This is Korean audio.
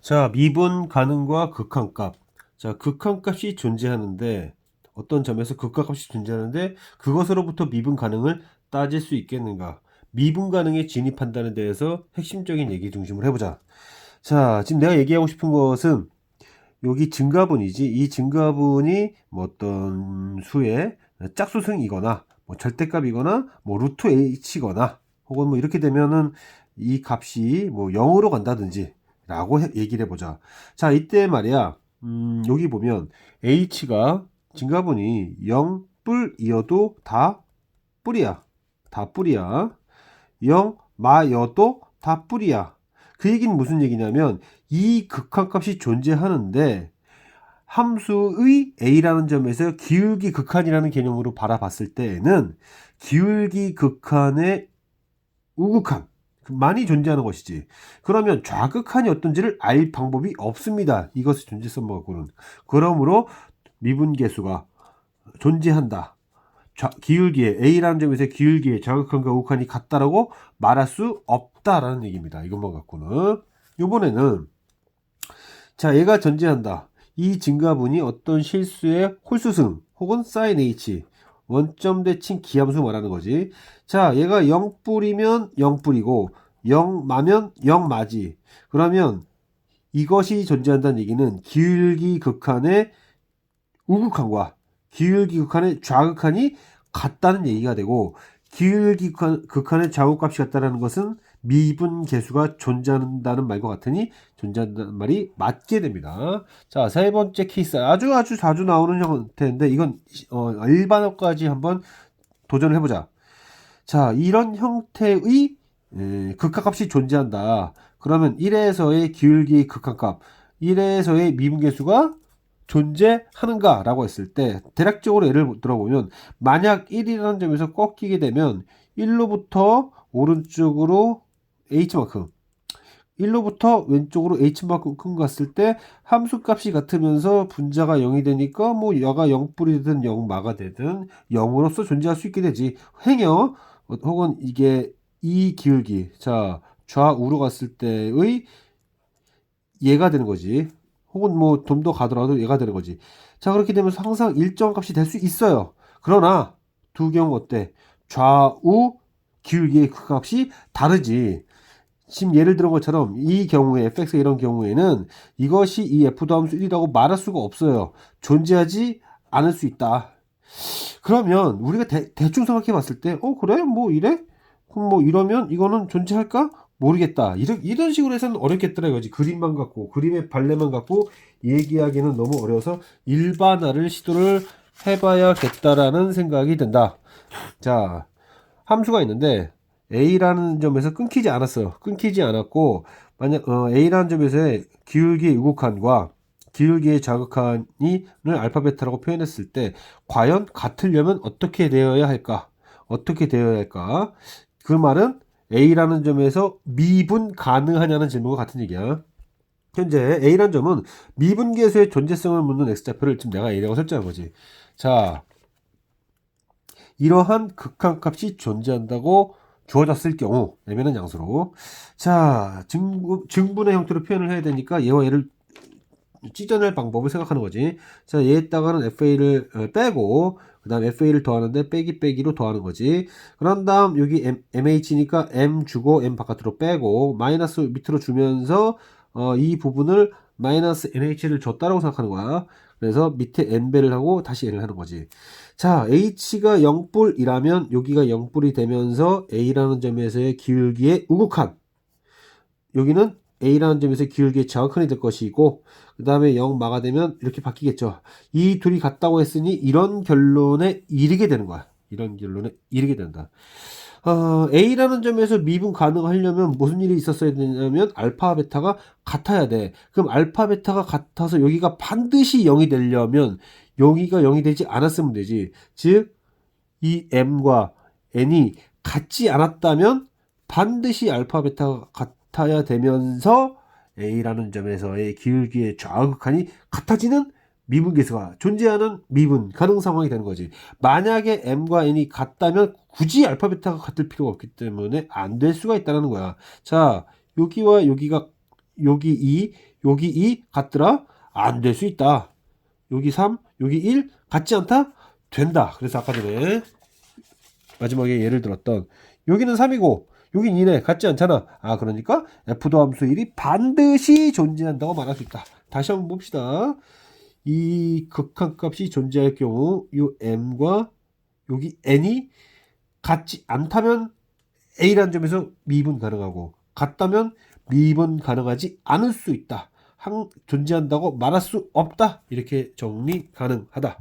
자, 미분 가능과 극한값. 자, 극한값이 존재하는데 어떤 점에서 극한값이 존재하는데 그것으로부터 미분 가능을 따질 수 있겠는가? 미분 가능에 진입한다는 데에서 핵심적인 얘기 중심을 해보자. 자, 지금 내가 얘기하고 싶은 것은 여기 증가분이지. 이 증가분이 뭐 어떤 수의 짝수승이거나 뭐 절대값이거나 뭐 루트 h거나 혹은 뭐 이렇게 되면은 이 값이 뭐 0으로 간다든지 라고 해- 얘기를 해보자. 자, 이때 말이야. 음, 여기 보면 h가 증가분이 0 뿔이어도 다 뿔이야. 다 뿔이야. 0 마여도 다 뿔이야. 그 얘기는 무슨 얘기냐면 이 극한값이 존재하는데 함수의 a라는 점에서 기울기 극한이라는 개념으로 바라봤을 때에는 기울기 극한의 우극한 많이 존재하는 것이지. 그러면 좌극한이 어떤지를 알 방법이 없습니다. 이것의 존재성 갖고는. 그러므로 미분계수가 존재한다. 좌- 기울기에 A라는 점에서 기울기에 좌극한과 우극한이 같다라고 말할 수 없다라는 얘기입니다. 이것만 갖고는. 이번에는 자 얘가 존재한다. 이 증가분이 어떤 실수의 홀수승 혹은 사인 H 원점 대칭 기함수 말하는 거지. 자, 얘가 0뿔이면 0뿔이고 0 마면 0 마지. 그러면 이것이 존재한다는 얘기는 기울기 극한의 우극한과 기울기 극한의 좌극한이 같다는 얘기가 되고 기울기 극한- 극한의 좌우값이 같다는 것은 미분 계수가 존재한다는 말과 같으니 존재한다는 말이 맞게 됩니다. 자, 세 번째 케이스 아주 아주 자주 나오는 형태인데 이건 어, 일반어까지 한번 도전을 해보자. 자, 이런 형태의 에, 극한값이 존재한다. 그러면 1에서의 기울기 극한값, 1에서의 미분계수가 존재하는가라고 했을 때 대략적으로 예를 들어보면 만약 1이라는 점에서 꺾이게 되면 1로부터 오른쪽으로 h만큼 1로부터 왼쪽으로 h만큼 갔을 때 함수값이 같으면서 분자가 0이 되니까 뭐 여가 0뿔이든 0마가 되든 0으로서 존재할 수 있게 되지. 행여 어, 혹은 이게 이 기울기. 자 좌우로 갔을 때의 얘가 되는 거지. 혹은 뭐 좀 더 가더라도 얘가 되는 거지. 자 그렇게 되면서 항상 일정 값이 될 수 있어요. 그러나 두 경우 어때? 좌우 기울기의 그 값이 다르지 지금 예를 들은 것처럼 이 경우에 fx 이런 경우에는 이것이 이 f 더함수 1이라고 말할 수가 없어요. 존재하지 않을 수 있다. 그러면 우리가 대, 대충 생각해 봤을 때, 어, 그래? 뭐 이래? 그럼 뭐 이러면 이거는 존재할까? 모르겠다. 이런, 이런 식으로 해서는 어렵겠더라 이거지. 그림만 갖고, 그림의 발레만 갖고 얘기하기는 너무 어려워서 일반화를 시도를 해봐야겠다라는 생각이 든다. 자, 함수가 있는데, A라는 점에서 끊기지 않았어요. 끊기지 않았고 만약 어, A라는 점에서의 기울기의 유극한과 기울기의 자극한을 알파 베타라고 표현했을 때 과연 같으려면 어떻게 되어야 할까? 어떻게 되어야 할까? 그 말은 A라는 점에서 미분 가능하냐는 질문과 같은 얘기야. 현재 A라는 점은 미분계수의 존재성을 묻는 X좌표를 지금 내가 A라고 설정한 거지. 자, 이러한 극한값이 존재한다고 주어졌을 경우 내면은 양수로. 자 증분, 증분의 형태로 표현을 해야 되니까 얘와 얘를 찢어낼 방법을 생각하는 거지. 자 얘에다가는 FA를 어, 빼고 그 다음 FA를 더하는데 빼기 빼기로 더하는 거지. 그런 다음 여기 M, MH니까 M 주고 M 바깥으로 빼고 마이너스 밑으로 주면서 어, 이 부분을 마이너스 NH를 줬다라고 생각하는 거야 그래서 밑에 n배를 하고 다시 n을 하는 거지. 자, h가 0뿔이라면 여기가 0뿔이 되면서 a라는 점에서의 기울기의 우극한. 여기는 a라는 점에서 기울기의 좌극한이 될 것이고 그 다음에 0 마가 되면 이렇게 바뀌겠죠. 이 둘이 같다고 했으니 이런 결론에 이르게 되는 거야. 이런 결론에 이르게 된다. 어, A라는 점에서 미분 가능하려면 무슨 일이 있었어야 되냐면 알파 베타가 같아야 돼. 그럼 알파 베타가 같아서 여기가 반드시 0이 되려면 여기가 0이 되지 않았으면 되지. 즉, 이 M과 N이 같지 않았다면 반드시 알파 베타가 같아야 되면서 A라는 점에서의 기울기의 좌극한이 같아지는 미분 계수가 존재하는 미분 가능 상황이 되는 거지. 만약에 m과 n이 같다면 굳이 알파 베타가 같을 필요가 없기 때문에 안 될 수가 있다는 거야. 자, 여기와 여기가 여기 2, 여기 2 같더라? 안 될 수 있다. 여기 3, 여기 1 같지 않다? 된다. 그래서 아까 전에 마지막에 예를 들었던 여기는 3이고 여긴 2네 같지 않잖아. 아 그러니까 f도 함수 1이 반드시 존재한다고 말할 수 있다. 다시 한번 봅시다. 이 극한값이 존재할 경우 이 m과 여기 n이 같지 않다면 a라는 점에서 미분 가능하고 같다면 미분 가능하지 않을 수 있다. 항 존재한다고 말할 수 없다. 이렇게 정리 가능하다.